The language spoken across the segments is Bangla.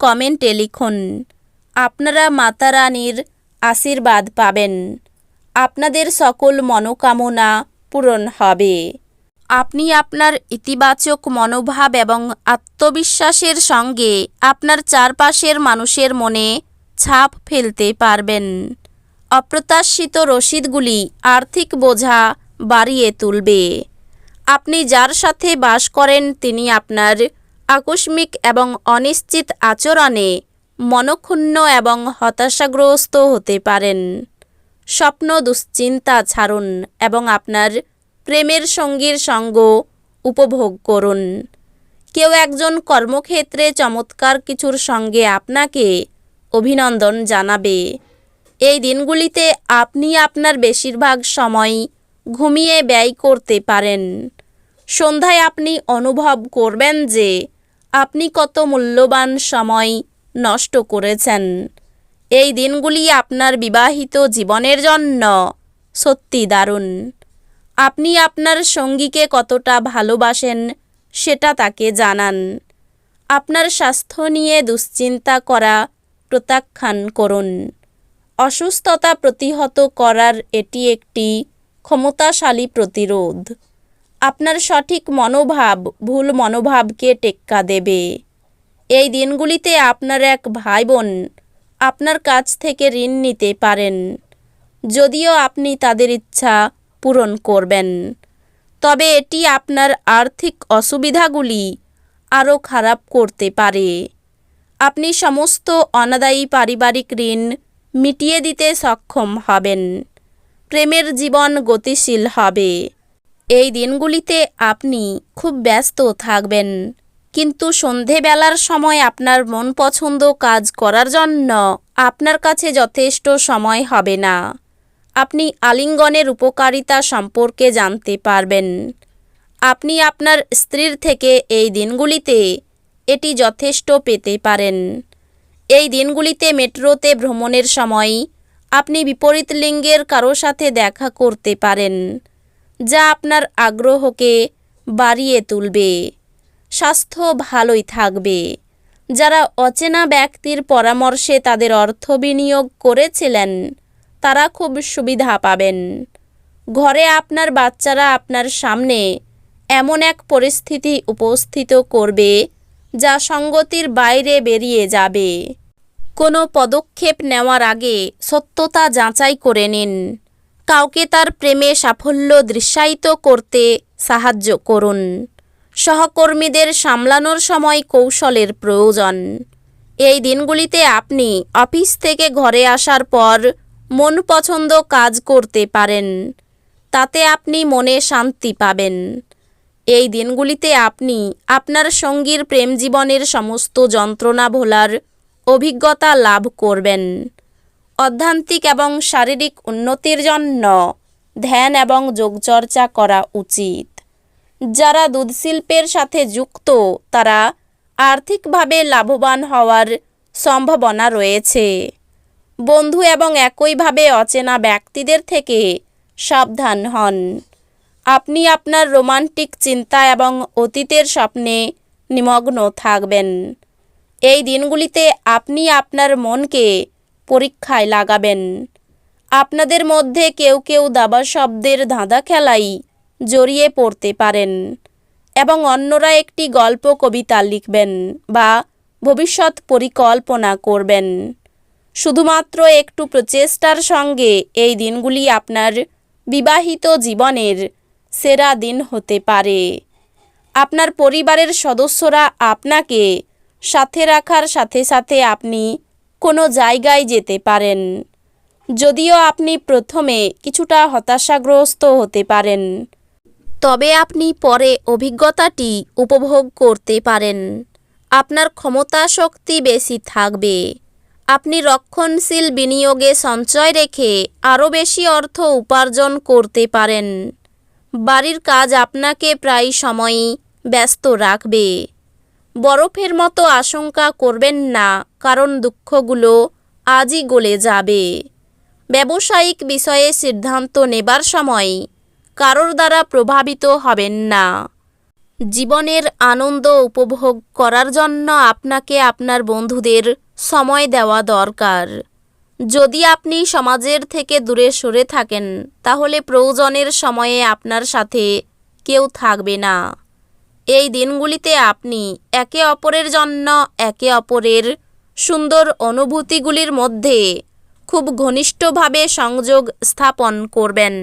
কমেন্টে লিখুন, আপনারা মাতা রানীর আশীর্বাদ পাবেন। আপনাদের সকল মনোকামনা পূরণ হবে। আপনি আপনার ইতিবাচক মনোভাব এবং আত্মবিশ্বাসের সঙ্গে আপনার চারপাশের মানুষের মনে ছাপ ফেলতে পারবেন। অপ্রত্যাশিত রসিদগুলি আর্থিক বোঝা বাড়িয়ে তুলবে। আপনি যার সাথে বাস করেন, তিনি আপনার আকস্মিক এবং অনিশ্চিত আচরণে মনক্ষুণ্ণ এবং হতাশাগ্রস্ত হতে পারেন। স্বপ্ন দুশ্চিন্তা ছাড়ুন এবং আপনার প্রেমের সঙ্গীর সঙ্গ উপভোগ করুন। কেউ একজন কর্মক্ষেত্রে চমৎকার কিছুর সঙ্গে আপনাকে অভিনন্দন জানাবে। এই দিনগুলিতে আপনি আপনার বেশিরভাগ সময় ঘুমিয়ে ব্যয় করতে পারেন। সন্ধ্যায় আপনি অনুভব করবেন যে আপনি কত মূল্যবান সময় নষ্ট করেছেন। এই দিনগুলি আপনার বিবাহিত জীবনের জন্য সত্যি দারুণ। আপনি আপনার সঙ্গীকে কতটা ভালোবাসেন সেটা তাকে জানান। আপনার স্বাস্থ্য নিয়ে দুশ্চিন্তা করা প্রত্যাখ্যান করুন। অসুস্থতা প্রতিহত করার এটি একটি ক্ষমতাশালী প্রতিরোধ। আপনার সঠিক মনোভাব, ভুল মনোভাবকে টেক্কা দেবে। এই দিনগুলিতে আপনার এক ভাই বোন আপনার কাছ থেকে ঋণ নিতে পারেন, যদিও আপনি তাদের ইচ্ছা পূরণ করবেন। তবে এটি আপনার আর্থিক অসুবিধাগুলি আরও খারাপ করতে পারে। আপনি সমস্ত অনাদায়ী পারিবারিক ঋণ মিটিয়ে দিতে সক্ষম হবেন। প্রেমের জীবন গতিশীল হবে। এই দিনগুলিতে আপনি খুব ব্যস্ত থাকবেন। কিন্তু সন্ধেবেলার সময় আপনার মন পছন্দ কাজ করার জন্য আপনার কাছে যথেষ্ট সময় হবে না। আপনি আলিঙ্গনের উপকারিতা সম্পর্কে জানতে পারবেন। আপনি আপনার স্ত্রীর থেকে এই দিনগুলিতে এটি যথেষ্ট পেতে পারেন। এই দিনগুলিতে মেট্রোতে ভ্রমণের সময় আপনি বিপরীত লিঙ্গের কারও সাথে দেখা করতে পারেন। যা আপনার আগ্রহকে বাড়িয়ে তুলবে। স্বাস্থ্য ভালোই থাকবে। যারা অচেনা ব্যক্তির পরামর্শে তাদের অর্থ বিনিয়োগ করেছিলেন, তারা খুব সুবিধা পাবেন। ঘরে আপনার বাচ্চারা আপনার সামনে এমন এক পরিস্থিতি উপস্থিত করবে যা সঙ্গতির বাইরে বেরিয়ে যাবে। কোনো পদক্ষেপ নেওয়ার আগে সত্যতা যাচাই করে নিন। কাউকে তার প্রেমে সাফল্য দৃশ্যায়িত করতে সাহায্য করুন। সহকর্মীদের সামলানোর সময় কৌশলের প্রয়োজন। এই দিনগুলিতে আপনি অফিস থেকে ঘরে আসার পর মন পছন্দ কাজ করতে পারেন। তাতে আপনি মনে শান্তি পাবেন। এই দিনগুলিতে আপনি আপনার সঙ্গীর প্রেম জীবনের সমস্ত যন্ত্রণা ভোলার অভিজ্ঞতা লাভ করবেন। অধ্যান্তিক এবং শারীরিক উন্নতির জন্য ধ্যান এবং যোগচর্চা করা উচিত। যারা দুধ শিল্পের সাথে যুক্ত, তারা আর্থিকভাবে লাভবান হওয়ার সম্ভাবনা রয়েছে। বন্ধু এবং একইভাবে অচেনা ব্যক্তিদের থেকে সাবধান হন। আপনি আপনার রোমান্টিক চিন্তা এবং অতীতের স্বপ্নে নিমগ্ন থাকবেন। এই দিনগুলিতে আপনি আপনার মনকে পরীক্ষায় লাগাবেন। আপনাদের মধ্যে কেউ কেউ দাবা শব্দের ধাঁধা খেলাই জড়িয়ে পড়তে পারেন এবং অন্যরা একটি গল্প, কবিতা লিখবেন বা ভবিষ্যৎ পরিকল্পনা করবেন। শুধুমাত্র একটু প্রচেষ্টার সঙ্গে এই দিনগুলি আপনার বিবাহিত জীবনের সেরা দিন হতে পারে। আপনার পরিবারের সদস্যরা আপনাকে সাথে রাখার সাথে সাথে আপনি কোনো জায়গায় যেতে পারেন। যদিও আপনি প্রথমে কিছুটা হতাশাগ্রস্ত হতে পারেন। তবে আপনি পরে অভিজ্ঞতাটি উপভোগ করতে পারেন। আপনার ক্ষমতা শক্তি বেশি থাকবে। আপনি রক্ষণশীল বিনিয়োগে সঞ্চয় রেখে আরও বেশি অর্থ উপার্জন করতে পারেন। বাড়ির কাজ আপনাকে প্রায় সময়ই ব্যস্ত রাখবে। বরফের মতো আশঙ্কা করবেন না। কারণ দুঃখগুলো আজই গলে যাবে। ব্যবসায়িক বিষয়ে সিদ্ধান্ত নেবার সময় কারোর দ্বারা প্রভাবিত হবেন না। জীবনের আনন্দ উপভোগ করার জন্য আপনাকে আপনার বন্ধুদের সময় দেওয়া দরকার। যদি আপনি সমাজের থেকে দূরে সরে থাকেন, তাহলে প্রয়োজনের সময়ে আপনার সাথে কেউ থাকবে না। এই দিনগুলিতে আপনি একে অপরের জন্য একে অপরের সুন্দর অনুভূতিগুলির মধ্যে খুব ঘনিষ্ঠভাবে সংযোগ স্থাপন করবেন।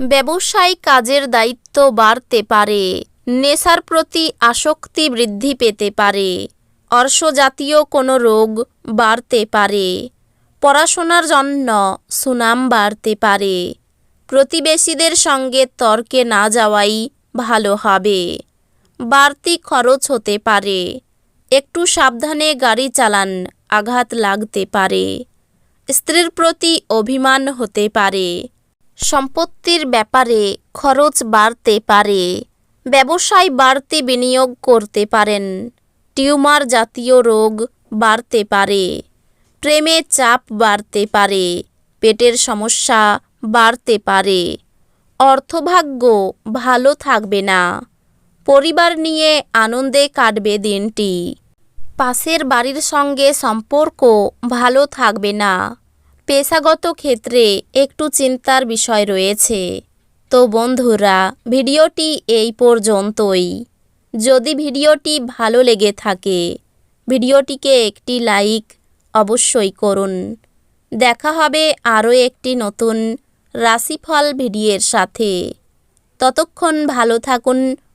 ব্যবসায়িক কাজের দায়িত্ব বাড়তে পারে, নেশার প্রতি আসক্তি বৃদ্ধি পেতে পারে, অর্শজাতীয় কোনো রোগ বাড়তে পারে, পড়াশোনার জন্য সুনাম বাড়তে পারে, প্রতিবেশীদের সঙ্গে তর্কে না যাওয়াই ভালো হবে, বাড়তি খরচ হতে পারে। একটু সাবধানে গাড়ি চালান, আঘাত লাগতে পারে। স্ত্রীর প্রতি অভিমান হতে পারে। সম্পত্তির ব্যাপারে খরচ বাড়তে পারে। ব্যবসায় বাড়তি বিনিয়োগ করতে পারেন। টিউমার জাতীয় রোগ বাড়তে পারে। প্রেমে চাপ বাড়তে পারে। পেটের সমস্যা বাড়তে পারে। অর্থভাগ্য ভালো থাকবে না। পরিবার নিয়ে আনন্দে কাটবে দিনটি। পাশের বাড়ির সঙ্গে সম্পর্ক ভালো থাকবে না। পেশাগত ক্ষেত্রে একটু চিন্তার বিষয় রয়েছে। তো বন্ধুরা, ভিডিওটি এই পর্যন্তই। যদি ভিডিওটি ভালো লেগে থাকে, ভিডিওটিকে একটি লাইক অবশ্যই করুন। দেখা হবে আরও একটি নতুন রাশিফল ভিডিওর সাথে। ততক্ষণ ভালো থাকুন